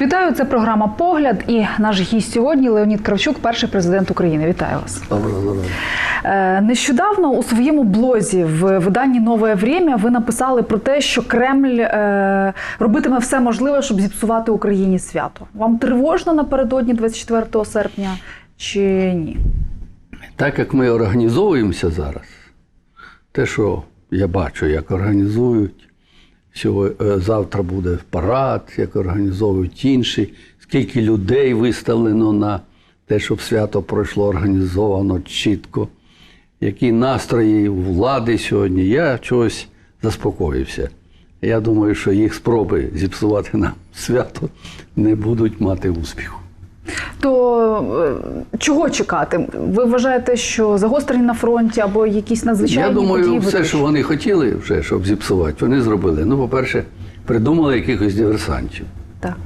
Вітаю, це програма Погляд. І наш гість сьогодні Леонід Кравчук, перший президент України. Вітаю вас. Доброго здоров'я. Е, Нещодавно у своєму блозі в виданні Нове Время ви написали про те, що Кремль е, робитиме все можливе, щоб зіпсувати Україні свято. Вам тривожно напередодні 24 серпня чи ні? Так як ми організовуємося зараз, те, що я бачу, як організують, завтра буде парад, як організовують інші, скільки людей виставлено на те, щоб свято пройшло організовано чітко, які настрої у влади сьогодні, я чогось заспокоївся. Я думаю, що їх спроби зіпсувати нам свято не будуть мати успіху. То е, чого чекати? Ви вважаєте, що загострення на фронті або якісь надзвичайні Я думаю, події все, що вони хотіли, вже, щоб зіпсувати, вони зробили. Ну, по-перше, придумали якихось диверсантів. Так.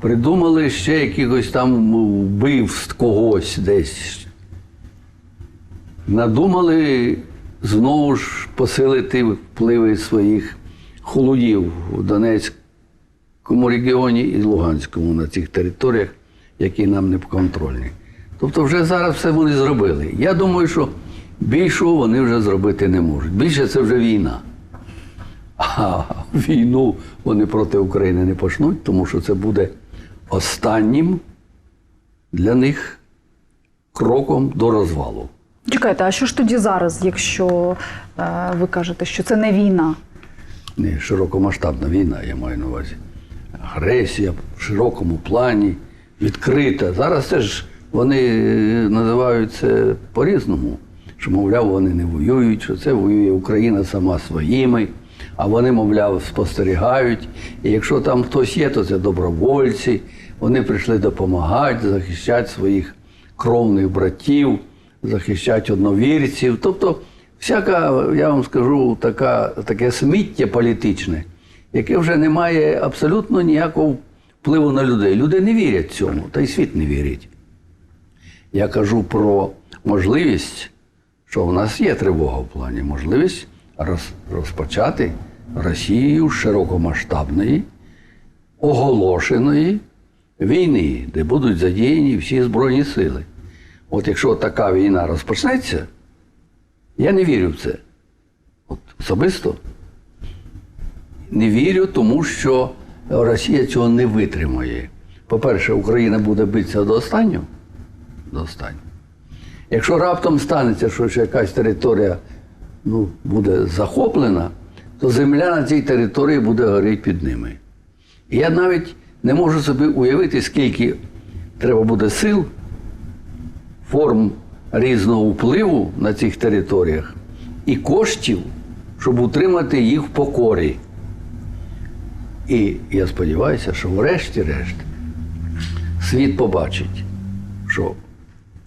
Придумали ще якихось там вбивств когось десь. Надумали знову ж посилити впливи своїх холодів у Донецькому регіоні і Луганському на цих територіях, які нам не підконтрольні. Тобто вже зараз все вони зробили. Я думаю, що більшого вони вже зробити не можуть. Більше це вже війна. А війну вони проти України не почнуть, тому що це буде останнім для них кроком до розвалу. Чекайте, а що ж тоді зараз, якщо е, ви кажете, що це не війна? Не широкомасштабна війна, я маю на увазі. Агресія в широкому плані, відкрита. Зараз теж вони е, називають це по-різному, що, мовляв, вони не воюють, що це воює Україна сама своїми, а вони, мовляв, спостерігають. І якщо там хтось є, то це добровольці. Вони прийшли допомагати, захищати своїх кровних братів, захищати одновірців. Тобто, всяка, я вам скажу, така, таке сміття політичне, яке вже не має абсолютно ніякого впливу на людей. Люди не вірять цьому, та й світ не вірить. Я кажу про можливість, що в нас є тривога в плані, можливість роз, розпочати Росією широкомасштабної, оголошеної війни, де будуть задіяні всі Збройні сили. От якщо така війна розпочнеться, я не вірю в це. От особисто не вірю, тому що Росія цього не витримає. По-перше, Україна буде битися до останнього. До останнього. Якщо раптом станеться, що якась територія ну, буде захоплена, то земля на цій території буде горіти під ними. І я навіть не можу собі уявити, скільки треба буде сил, форм різного впливу на цих територіях і коштів, щоб утримати їх в покорі. І я сподіваюся, що врешті-решт світ побачить, що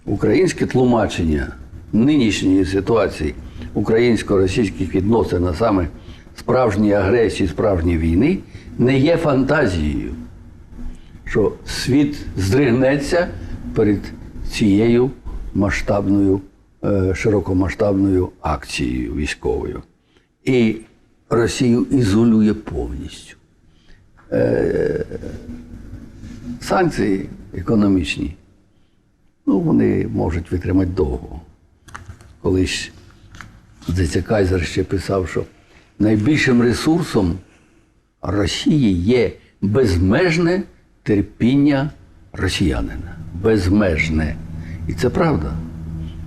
українське тлумачення нинішньої ситуації українсько-російських відносин, а саме справжньої агресії, справжньої війни, не є фантазією, що світ здригнеться перед цією масштабною, е, широкомасштабною акцією військовою. І Росію ізолює повністю. Е, Санкції економічні, ну, вони можуть витримати довго. Колись здається, Кайзер ще писав, що найбільшим ресурсом Росії є безмежне терпіння росіянина. Безмежне. І це правда.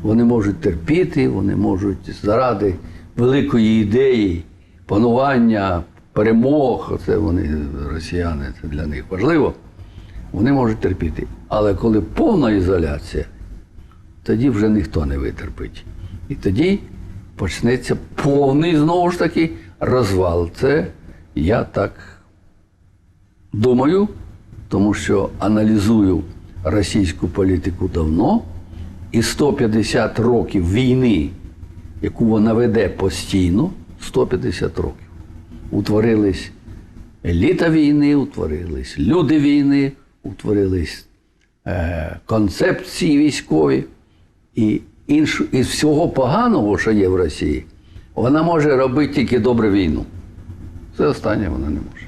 Вони можуть терпіти, вони можуть заради великої ідеї, панування, перемог, це вони, росіяни, це для них важливо. Вони можуть терпіти. Але коли повна ізоляція, тоді вже ніхто не витерпить. І тоді почнеться повний знову ж таки розвал. Це я так думаю, тому що аналізую російську політику давно, і 150 років війни, яку вона веде постійно, 150 років. Утворились еліта війни, утворились люди війни, утворились е, концепції військові. І інш, із всього поганого, що є в Росії, вона може робити тільки добру війну. Це останнє вона не може.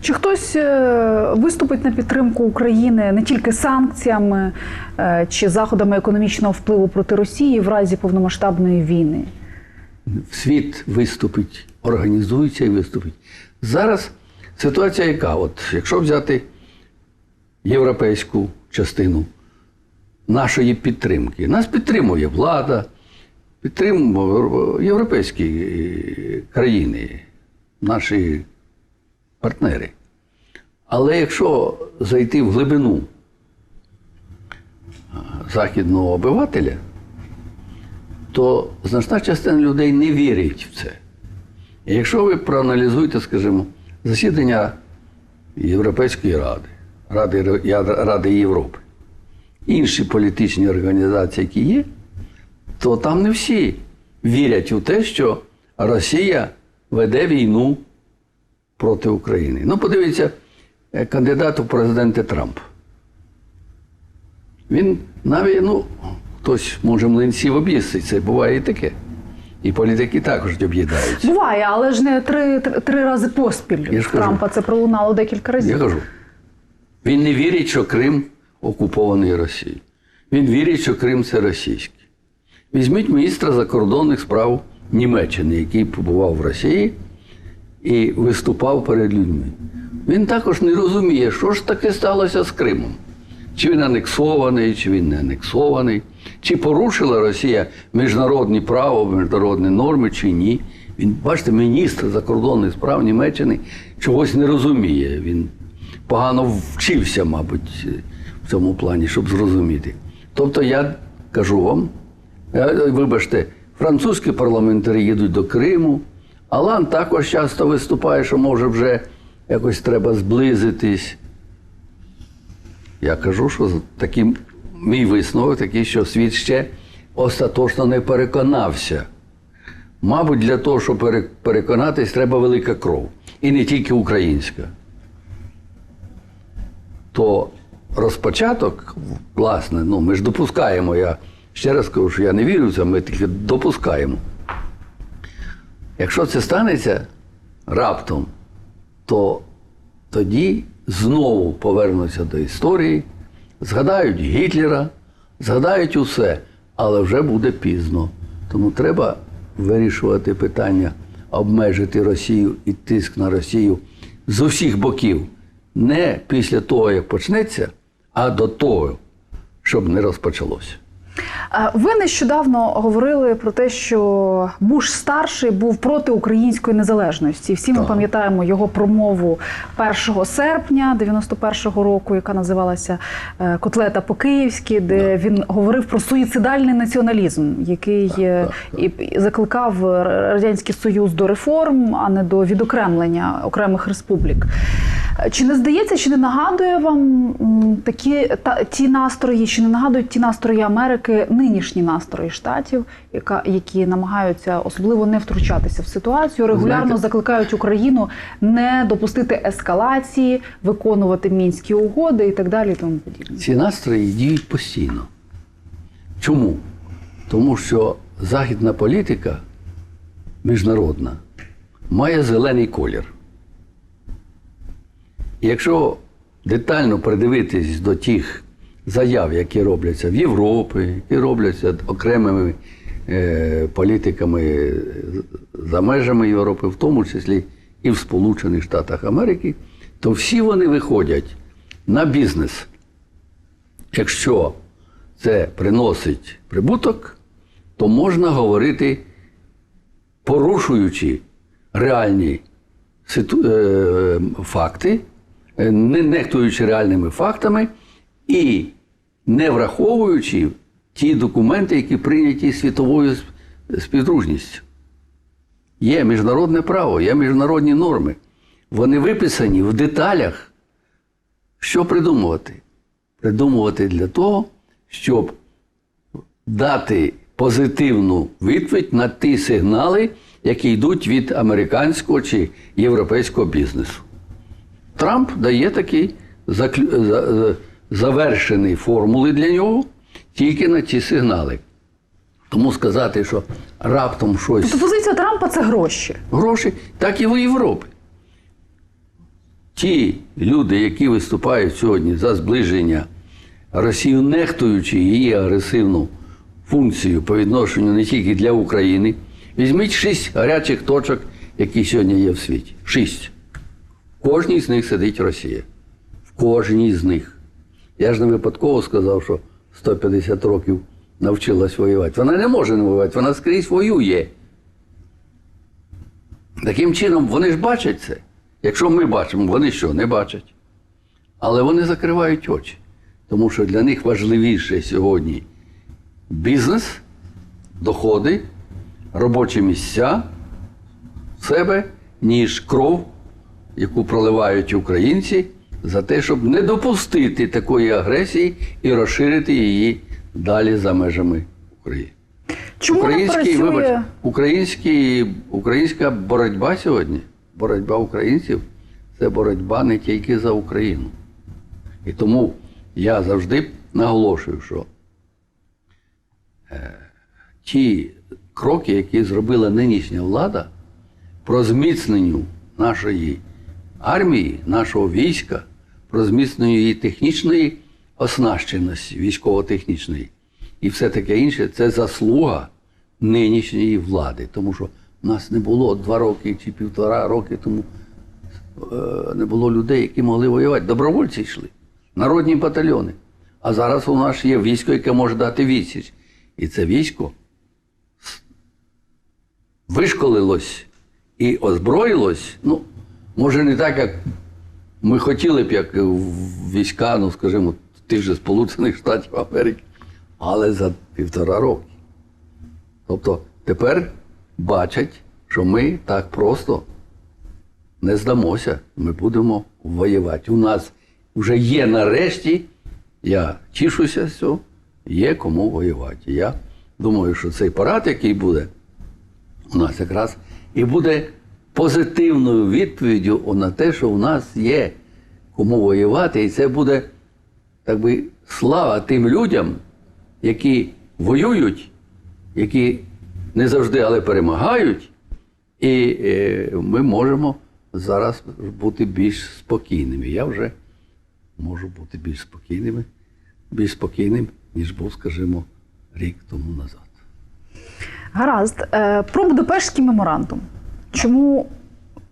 Чи хтось е, виступить на підтримку України не тільки санкціями е, чи заходами економічного впливу проти Росії в разі повномасштабної війни? світ виступить, організується і виступить. Зараз ситуація яка? От, якщо взяти європейську частину нашої підтримки, нас підтримує влада, підтримує європейські е, країни, наші партнери. Але якщо зайти в глибину західного обивателя, то значна частина людей не вірить в це. І якщо ви проаналізуєте, скажімо, засідання Європейської ради, Ради, Ради Європи, інші політичні організації, які є, то там не всі вірять у те, що Росія веде війну проти України. Ну, подивіться, е, кандидат у президенти Трамп. Він навіть, ну, хтось може млинців об'їстить, це буває і таке. І політики також об'їдаються. Буває, але ж не три, три, три рази поспіль Я в кажу. Трампа це пролунало декілька разів. Я кажу, він не вірить, що Крим окупований Росією. Він вірить, що Крим це російський. Візьміть міністра закордонних справ Німеччини, який побував в Росії і виступав перед людьми. Він також не розуміє, що ж таке сталося з Кримом. Чи він анексований, чи він не анексований, чи порушила Росія міжнародні право, міжнародні норми, чи ні. Він, бачите, міністр закордонних справ Німеччини чогось не розуміє. Він погано вчився, мабуть, в цьому плані, щоб зрозуміти. Тобто я кажу вам, вибачте, французькі парламентарі їдуть до Криму, Алан також часто виступає, що може вже якось треба зблизитись. Я кажу, що таким мій висновок такий, що світ ще остаточно не переконався. Мабуть, для того, щоб пере- переконатись, треба велика кров. І не тільки українська. То розпочаток, власне, ну, ми ж допускаємо. Я ще раз кажу, що я не вірю в це, ми тільки допускаємо. Якщо це станеться раптом, то тоді знову повернуться до історії, згадають Гітлера, згадають усе, але вже буде пізно. Тому треба вирішувати питання, обмежити Росію і тиск на Росію з усіх боків. Не після того, як почнеться, а до того, щоб не розпочалося. Е, Ви нещодавно говорили про те, що Буш старший був проти української незалежності. Всі ми пам'ятаємо його промову 1 серпня 91-го року, яка називалася е, Котлета по-київськи, де він говорив про суїцидальний націоналізм, який е, закликав радянський союз до реформ, а не до відокремлення окремих республік. Чи не здається, чи не нагадує вам такі та ті настрої, чи не нагадують ті настрої Америки, нинішні настрої штатів, яка які намагаються особливо не втручатися в ситуацію, регулярно Знаєте- закликають Україну не допустити ескалації, виконувати мінські угоди і так далі. І тому подібне. Ці настрої діють постійно. Чому? Тому що західна політика міжнародна має зелений колір. Якщо детально придивитись до тих заяв, які робляться в Європі, які робляться окремими е, політиками за межами Європи, в тому числі і в Сполучених Штатах Америки, то всі вони виходять на бізнес. Якщо це приносить прибуток, то можна говорити, порушуючи реальні ситу... е, факти, не нехтуючи реальними фактами і не враховуючи ті документи, які прийняті світовою сп- співдружністю. Є міжнародне право, є міжнародні норми. Вони виписані в деталях. Що придумувати? Придумувати для того, щоб дати позитивну відповідь на ті сигнали, які йдуть від американського чи європейського бізнесу. Трамп дає такі заклю- за- за- завершені формули для нього тільки на ці сигнали. Тому сказати, що раптом щось Тобто позиція Трампа це гроші. гроші, так і в Європі. ті люди, які виступають сьогодні за зближення Росію, нехтуючи її агресивну функцію по відношенню не тільки для України, візьміть шість гарячих точок, які сьогодні є в світі. Шість. Кожній з них сидить Росія. В кожній з них. Я ж не випадково сказав, що 150 років навчилась воювати. Вона не може не воювати, вона скрізь воює. Таким чином, вони ж бачать це. Якщо ми бачимо, вони що, не бачать. Але вони закривають очі. Тому що для них важливіше сьогодні бізнес, доходи, робочі місця себе, ніж кров, яку проливають українці, за те, щоб не допустити такої агресії і розширити її далі за межами України. Чому Український, працює? вибач, український, українська боротьба сьогодні, боротьба українців це боротьба не тільки за Україну. І тому я завжди наголошую, що е, ті кроки, які зробила нинішня влада про зміцненню нашої армії, нашого війська, про зміцненню її технічної оснащеності, військово-технічної, і все таке інше, це заслуга нинішньої влади. Тому що в нас не було два роки чи півтора роки тому е, не було людей, які могли воювати. Добровольці йшли, народні батальйони. А зараз у нас є військо, яке може дати відсіч. І це військо вишколилось і озброїлось, ну, може, не так, як ми хотіли б, як війська, ну, скажімо, тих же Сполучених Штатів Америки, але за півтора роки. Тобто тепер бачать, що ми так просто не здамося, ми будемо воювати. У нас вже є нарешті, я тішуся з цього, є кому воювати. Я думаю, що цей парад, який буде, у нас якраз і буде позитивною відповіддю на те, що у нас є кому воювати, і це буде так би слава тим людям, які воюють, які не завжди, але перемагають, і е, ми можемо зараз бути більш спокійними. Я вже можу бути більш спокійними, більш спокійним, ніж був, скажімо, рік тому назад. Гаразд. Е, Про Будапештський меморандум. Чому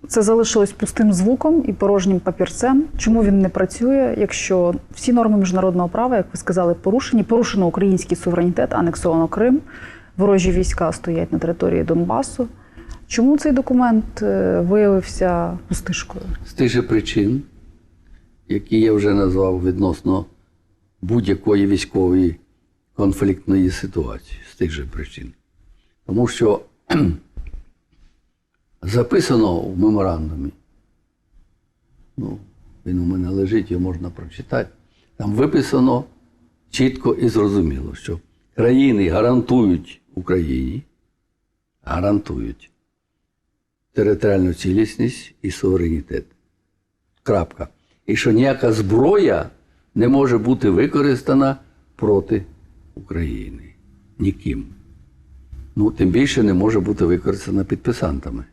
це залишилось пустим звуком і порожнім папірцем? Чому він не працює, якщо всі норми міжнародного права, як ви сказали, порушені? Порушено український суверенітет, анексовано Крим, ворожі війська стоять на території Донбасу. Чому цей документ е, виявився пустишкою? З тих же причин, які я вже назвав відносно будь-якої військової конфліктної ситуації, з тих же причин. Тому що записано в меморандумі, ну, він у мене лежить, його можна прочитати. Там виписано чітко і зрозуміло, що країни гарантують Україні, гарантують територіальну цілісність і суверенітет. Крапка. І що ніяка зброя не може бути використана проти України. Ніким. Ну, тим більше не може бути використана підписантами.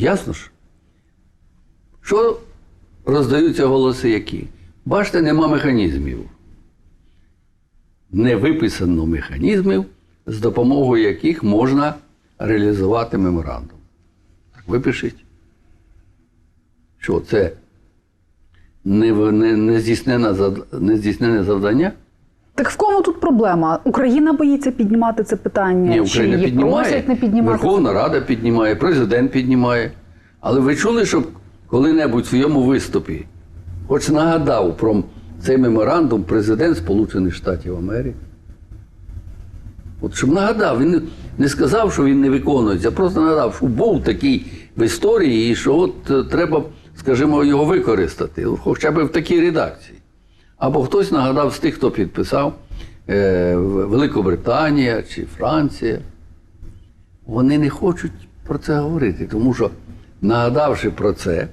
Ясно ж. Що роздаються голоси які? Бачите, нема механізмів. Не виписано механізмів, з допомогою яких можна реалізувати меморандум. Так випишіть. Що це не, не, не здійснене завдання? Так в кому тут проблема? Україна боїться піднімати це питання? Ні, Україна чи піднімає, просять не піднімати? Верховна Рада піднімає, президент піднімає. Але ви чули, щоб коли-небудь в своєму виступі, хоч нагадав про цей меморандум президент Сполучених Штатів Америки? От щоб нагадав, він не- сказав, що він не виконується, а просто нагадав, що був такий в історії, і що от е, треба, скажімо, його використати, хоча б в такій редакції. Або хтось нагадав з тих, хто підписав е, Великобританія чи Франція. Вони не хочуть про це говорити, тому що, нагадавши про це,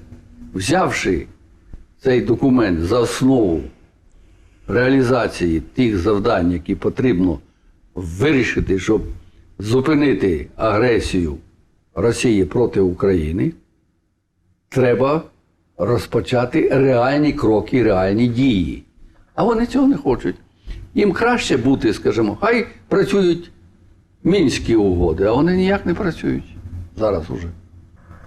взявши цей документ за основу реалізації тих завдань, які потрібно вирішити, щоб зупинити агресію Росії проти України, треба розпочати реальні кроки, реальні дії. А вони цього не хочуть. Їм краще бути, скажімо, хай працюють мінські угоди, а вони ніяк не працюють зараз уже.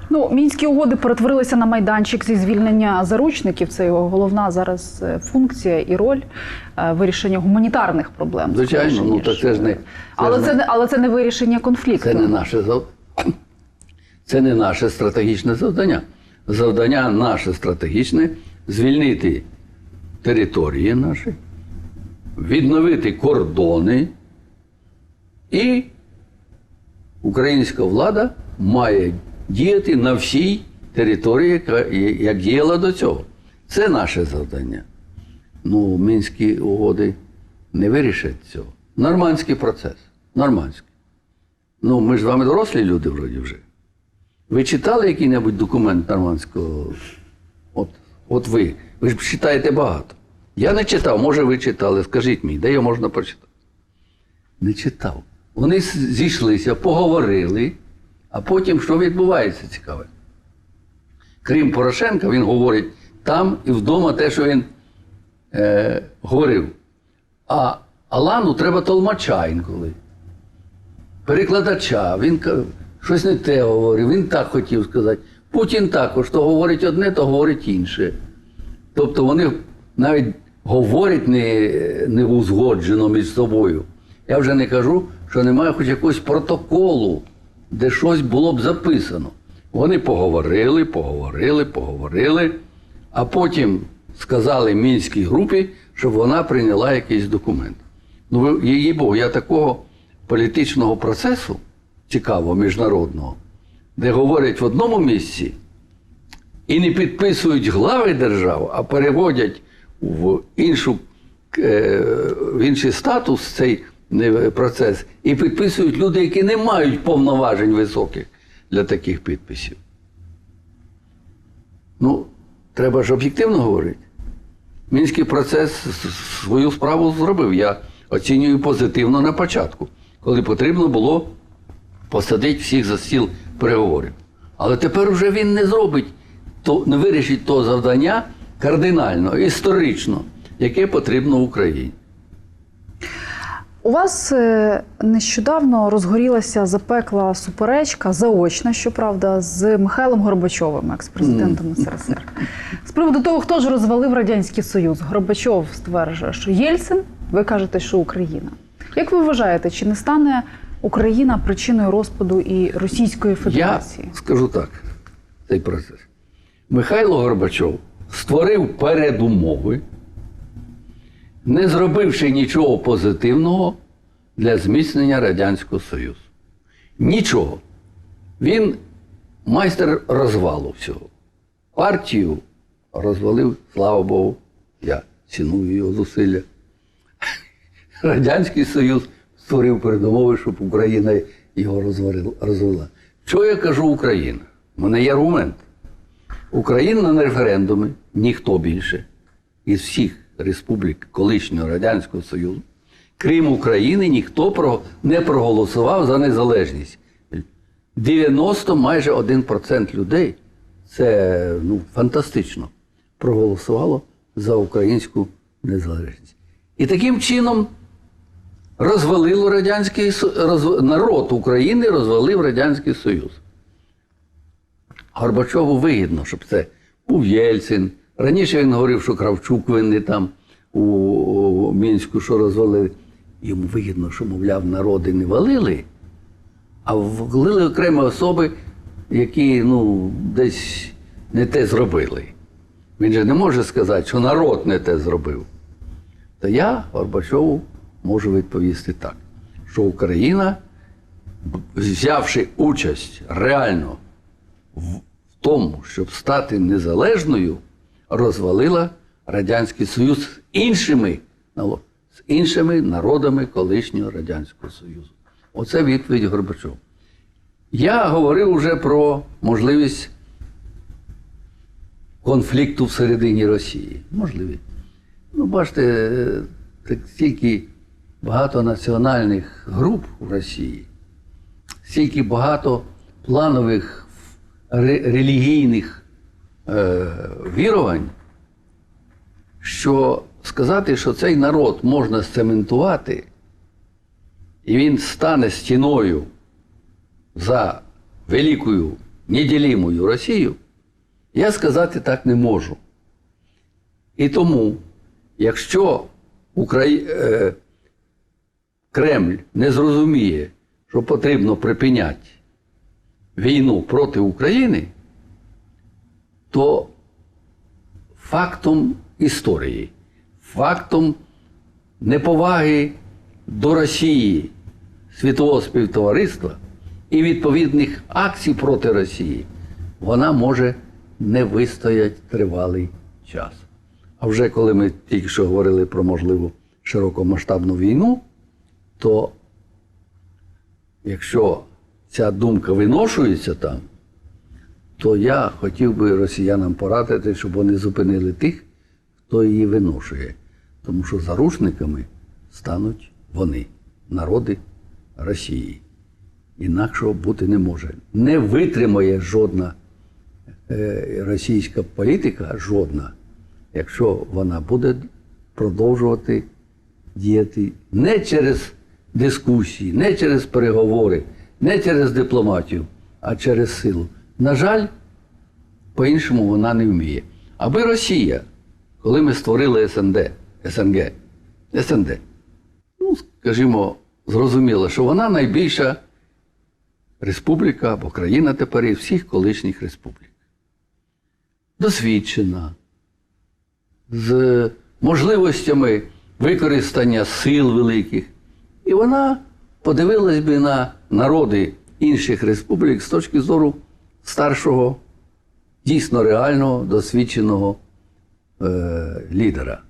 Ну, мінські угоди перетворилися на майданчик зі звільнення заручників. Це його головна зараз е, функція і роль е, вирішення гуманітарних проблем. Звичайно, ну, так це ж не- е, це але ж це не- не але це не вирішення конфлікту. Це не наше. Це не наше стратегічне завдання. Завдання наше стратегічне звільнити території наші, відновити кордони, і українська влада має діяти на всій території, як діяла до цього. Це наше завдання. Ну, мінські угоди не вирішать цього. Нормандський процес. Нормандський. Ну, ми ж з вами дорослі люди вроді вже. Ви читали який-небудь документ нормандського? От, от ви. Ви ж читаєте багато. Я не читав, може ви читали. Скажіть мені, де його можна прочитати? Не читав. Вони зійшлися, поговорили, а потім що відбувається цікаве? Крім Порошенка, він говорить там і вдома те, що він е, говорив. А Алану треба толмача інколи перекладача, він щось не те говорив, він так хотів сказати. Путін також то говорить одне, то говорить інше. Тобто вони навіть говорять не, не узгоджено між собою. Я вже не кажу, що немає хоч якогось протоколу, де щось було б записано. Вони поговорили, поговорили, поговорили, а потім сказали мінській групі, щоб вона прийняла якийсь документ. Ну, її Богу, я такого політичного процесу цікавого, міжнародного, де говорять в одному місці і не підписують глави держав, а переводять в, іншу, е, в інший статус цей е, процес, і підписують люди, які не мають повноважень високих для таких підписів. Ну, треба ж об'єктивно говорити. Мінський процес свою справу зробив. Я оцінюю позитивно на початку, коли потрібно було посадити всіх за стіл переговорів. Але тепер уже він не зробить, то, не вирішить того завдання кардинально, історично, яке потрібно Україні. У вас е, нещодавно розгорілася запекла суперечка, заочна, щоправда, з Михайлом Горбачовим, екс-президентом СРСР. З приводу того, хто ж розвалив Радянський Союз. Горбачов стверджує, що Єльцин, ви кажете, що Україна. Як ви вважаєте, чи не стане Україна причиною розпаду і Російської Федерації? Я скажу так, цей процес. Михайло Горбачов створив передумови, не зробивши нічого позитивного для зміцнення Радянського Союзу. Нічого. Він майстер розвалу всього. Партію розвалив, слава Богу, я ціную його зусилля. Радянський Союз створив передумови, щоб Україна його розвела. Що я кажу Україна? У мене є аргумент. Україна на референдумі ніхто більше із всіх республік колишнього Радянського Союзу, крім України, ніхто не проголосував за незалежність. 90 майже 1% людей це ну, фантастично. Проголосувало за українську незалежність. І таким чином розвалило Радянський народ України розвалив Радянський Союз. Горбачову вигідно, щоб це був Єльцин. Раніше він говорив, що Кравчук винний там у, у Мінську, що розвалили. Йому вигідно, що, мовляв, народи не валили, а валили окремі особи, які ну, десь не те зробили. Він же не може сказати, що народ не те зробив. То я Горбачову можу відповісти так, що Україна, взявши участь реально в тому, щоб стати незалежною, розвалила Радянський Союз з іншими, з іншими народами колишнього Радянського Союзу. Оце відповідь Горбачова. Я говорив вже про можливість конфлікту всередині Росії. Можливість. Ну, бачите, е, так стільки багато національних груп у Росії, стільки багато планових релігійних е, вірувань, що сказати, що цей народ можна сцементувати, і він стане стіною за великою неділімою Росію, я сказати так не можу. І тому, якщо Украї... е, Кремль не зрозуміє, що потрібно припиняти війну проти України, то фактом історії, фактом неповаги до Росії світового співтовариства і відповідних акцій проти Росії, вона може не вистояти тривалий час. А вже коли ми тільки що говорили про можливу широкомасштабну війну, то якщо ця думка виношується там, то я хотів би росіянам порадити, щоб вони зупинили тих, хто її виношує. Тому що заручниками стануть вони, народи Росії. Інакшого бути не може. Не витримає жодна е, російська політика, жодна, якщо вона буде продовжувати діяти не через дискусії, не через переговори, не через дипломатію, а через силу. На жаль, по-іншому вона не вміє. Аби Росія, коли ми створили СНД, СНГ, СНД, ну, скажімо, зрозуміла, що вона найбільша республіка або країна тепер із всіх колишніх республік. Досвідчена, з можливостями використання сил великих. І вона подивилась би на народи інших республік з точки зору старшого, дійсно реального, досвідченого е, лідера.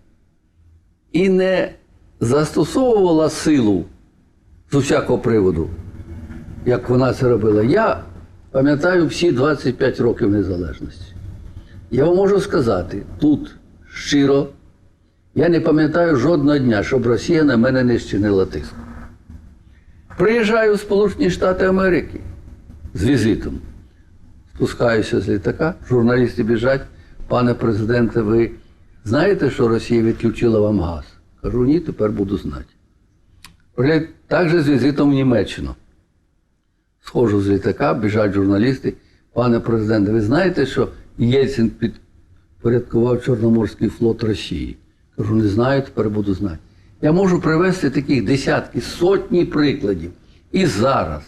І не застосовувала силу з усякого приводу, як вона це робила. Я пам'ятаю всі 25 років незалежності. Я вам можу сказати тут щиро, я не пам'ятаю жодного дня, щоб Росія на мене не щинила тиск. Приїжджаю в Сполучені Штати Америки з візитом. Спускаюся з літака, журналісти біжать. Пане президенте, ви знаєте, що Росія відключила вам газ? Кажу, ні, тепер буду знати. Приїжджаю Також з візитом в Німеччину. Схожу з літака, біжать журналісти. Пане президенте, ви знаєте, що Єльцин підпорядкував Чорноморський флот Росії? Кажу, не знаю, тепер буду знати. Я можу привести таких десятки, сотні прикладів. І зараз,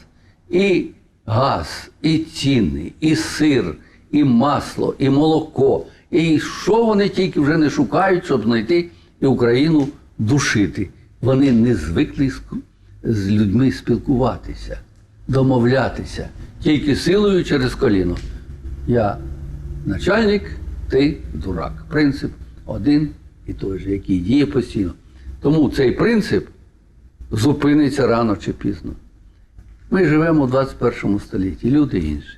і газ, і ціни, і сир, і масло, і молоко, і що вони тільки вже не шукають, щоб знайти і Україну душити. Вони не звикли з, людьми спілкуватися, домовлятися, тільки силою через коліно. Я начальник, ти дурак. Принцип один і той же, який діє постійно. Тому цей принцип зупиниться рано чи пізно. Ми живемо у 21 столітті, люди інші,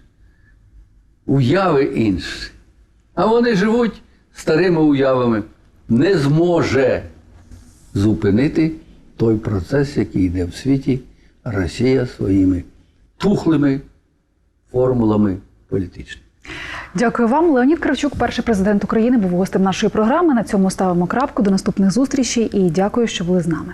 уяви інші. А вони живуть старими уявами. Не зможе зупинити той процес, який йде в світі Росія своїми тухлими формулами політичними. Дякую вам. Леонід Кравчук, перший президент України, був гостем нашої програми. На цьому ставимо крапку. До наступних зустрічей і дякую, що були з нами.